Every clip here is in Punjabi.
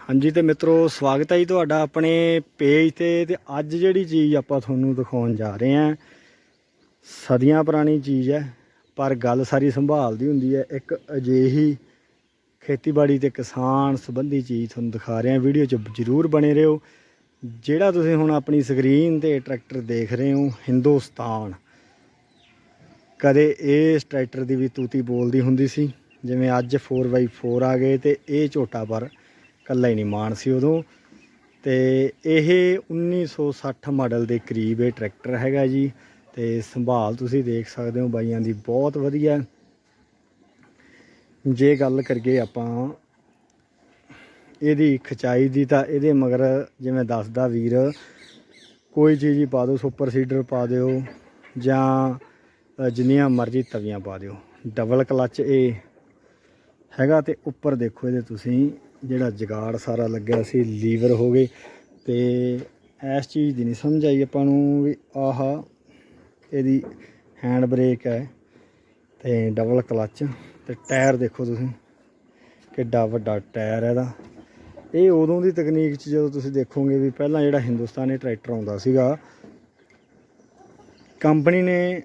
ਹਾਂਜੀ ਤੇ ਮਿੱਤਰੋ, ਸਵਾਗਤ ਹੈ ਜੀ ਤੁਹਾਡਾ ਆਪਣੇ ਪੇਜ ਤੇ ਤੇ ਅੱਜ ਜਿਹੜੀ ਚੀਜ਼ ਆਪਾਂ ਤੁਹਾਨੂੰ ਦਿਖਾਉਣ ਜਾ ਰਹੇ ਹਾਂ, ਸਦੀਆਂ ਪੁਰਾਣੀ ਚੀਜ਼ ਹੈ, ਪਰ ਗੱਲ ਸਾਰੀ ਸੰਭਾਲ ਦੀ ਹੁੰਦੀ ਹੈ, ਇੱਕ ਅਜਿਹੀ ਖੇਤੀਬਾੜੀ ਤੇ ਕਿਸਾਨ ਸੰਬੰਧੀ ਚੀਜ਼ ਤੁਹਾਨੂੰ ਦਿਖਾ ਰਹੇ ਹਾਂ, ਵੀਡੀਓ 'ਚ ਜ਼ਰੂਰ ਬਣੇ ਰਹੋ, ਜਿਹੜਾ ਤੁਸੀਂ ਹੁਣ ਆਪਣੀ ਸਕਰੀਨ ਤੇ ਟਰੈਕਟਰ ਦੇਖ ਰਹੇ ਹੋ, ਹਿੰਦੁਸਤਾਨ। ਕਦੇ ਇਸ ਟਰੈਕਟਰ ਦੀ ਵੀ ਤੂਤੀ ਬੋਲਦੀ ਹੁੰਦੀ ਸੀ, ਜਿਵੇਂ ਅੱਜ 4x4 ਆ ਗਏ ਤੇ ਇਹ ਝੋਟਾ ਪਰ ਕੱਲਾ ਹੀ ਨਹੀਂ, ਮਾਨ ਸੀ ਉਦੋਂ। ਤੇ ਇਹ 1960 ਮਾਡਲ ਦੇ ਕਰੀਬ ਇਹ ਟਰੈਕਟਰ ਹੈਗਾ ਜੀ। ਤੇ ਸੰਭਾਲ ਤੁਸੀਂ ਦੇਖ ਸਕਦੇ ਹੋ, ਬਾਈਆਂ ਦੀ ਬਹੁਤ ਵਧੀਆ। ਜੇ ਗੱਲ ਕਰੀਏ ਆਪਾਂ ਇਹਦੀ ਖਚਾਈ ਦੀ ਤਾਂ ਇਹਦੇ ਮਗਰ ਜਿਵੇਂ ਦੱਸਦਾ ਵੀਰ, ਕੋਈ ਚੀਜ਼ ਹੀ ਪਾ ਦਿਓ, ਸੁਪਰ ਸੀਡਰ ਪਾ ਦਿਓ, ਜਾਂ ਜਿੰਨੀਆਂ ਮਰਜ਼ੀ ਤਵੀਆਂ ਪਾ ਦਿਓ। ਡਬਲ ਕਲੱਚ ਇਹ ਹੈਗਾ ਤੇ ਉੱਪਰ ਦੇਖੋ ਇਹਦੇ ਤੁਸੀਂ। ਜਿਹੜਾ ਜਗਾੜ ਸਾਰਾ ਲੱਗਿਆ ਸੀ, ਲੀਵਰ ਹੋ ਗਏ ਤੇ ਇਸ ਚੀਜ਼ ਦੀ ਨਹੀਂ ਸਮਝ ਆਈ ਆਪਾਂ ਨੂੰ ਵੀ ਆਹ ਇਹਦੀ ਹੈਂਡ ਬ੍ਰੇਕ ਹੈ ਤੇ ਡਬਲ ਕਲੱਚ ਤੇ ਟਾਇਰ ਦੇਖੋ ਤੁਸੀਂ, ਕਿੱਡਾ ਵੱਡਾ ਟਾਇਰ ਹੈ ਇਹਦਾ। ਇਹ ਉਦੋਂ ਦੀ ਤਕਨੀਕ 'ਚ ਜਦੋਂ ਤੁਸੀਂ ਦੇਖੋਗੇ ਵੀ ਪਹਿਲਾਂ ਜਿਹੜਾ ਹਿੰਦੁਸਤਾਨੀ ਟਰੈਕਟਰ ਆਉਂਦਾ ਸੀਗਾ, ਕੰਪਨੀ ਨੇ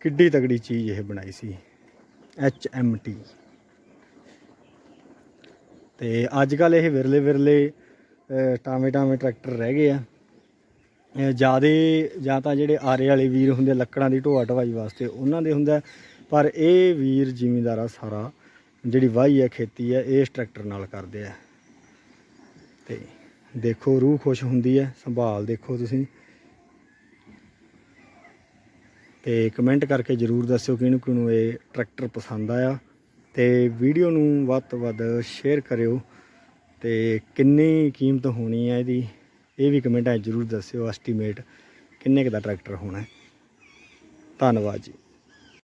ਕਿੱਡੀ ਤਗੜੀ ਚੀਜ਼ ਇਹ ਬਣਾਈ ਸੀ ਐਚ ਐਮ ਟੀ ਤੇ ਅੱਜ ਕੱਲ ਇਹ ਵਿਰਲੇ ਵਿਰਲੇ ਅ, ਟਾਵੇਂ ਟਾਵੇਂ ਟਰੈਕਟਰ ਰਹਿ ਗਏ ਆ। ਇਹ ਜਿਆਦੇ ਜਾਂ ਤਾਂ ਜਿਹੜੇ ਆਰੇ ਵਾਲੇ ਵੀਰ ਹੁੰਦੇ ਲੱਕੜਾਂ ਦੀ ਢੋਆ ਢਵਾਈ ਵਾਸਤੇ ਉਹਨਾਂ ਦੇ ਹੁੰਦਾ। ਪਰ ਇਹ ਵੀਰ ਜ਼ਿਮੀਂਦਾਰਾ ਸਾਰਾ ਜਿਹੜੀ ਵਾਹੀ ਹੈ ਖੇਤੀ ਹੈ ਇਸ ਟਰੈਕਟਰ ਨਾਲ ਕਰਦੇ ਆ। ਤੇ ਦੇਖੋ ਰੂਹ ਖੁਸ਼ ਹੁੰਦੀ ਹੈ ਸੰਭਾਲ ਦੇਖੋ ਤੁਸੀਂ। ਤੇ ਕਮੈਂਟ ਕਰਕੇ ਜਰੂਰ ਦੱਸਿਓ ਕਿਹਨੂੰ ਕਿਹਨੂੰ ਇਹ ਟਰੈਕਟਰ ਪਸੰਦ ਆਇਆ। ਤੇ ਵੀਡੀਓ ਨੂੰ ਵੱਧ ਤੋਂ ਵੱਧ ਸ਼ੇਅਰ ਕਰਿਓ ਤੇ ਕਿੰਨੀ ਕੀਮਤ ਹੋਣੀ ਹੈ ਇਹਦੀ, ਇਹ ਵੀ ਕਮੈਂਟਾਂ 'ਚ ਜਰੂਰ ਦੱਸਿਓ ਐਸਟੀਮੇਟ ਕਿੰਨੇ ਕੁ ਦਾ ਟਰੈਕਟਰ ਹੋਣਾ ਧੰਨਵਾਦ ਜੀ।